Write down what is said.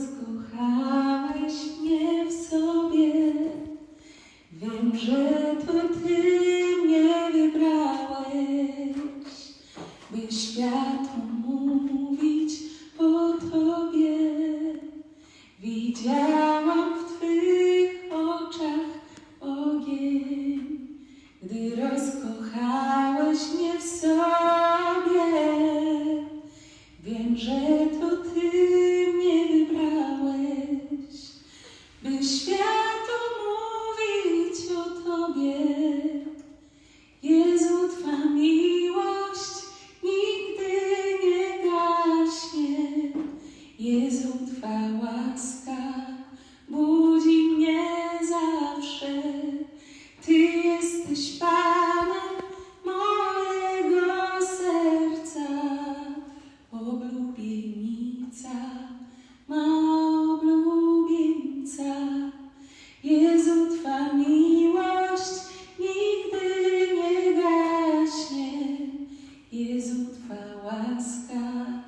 rozkochałeś mnie w sobie. Wiem, że to Ty mnie wybrałeś, by światu mówić o Tobie. Widziałam w Twych oczach ogień, gdy rozkochałeś mnie w sobie. Wiem, że to łaska budzi mnie zawsze. Ty jesteś Panem mojego serca. Oblubienica, ma oblubienica. Jezu, Twa miłość nigdy nie gaśnie. Jezu, Twa łaska.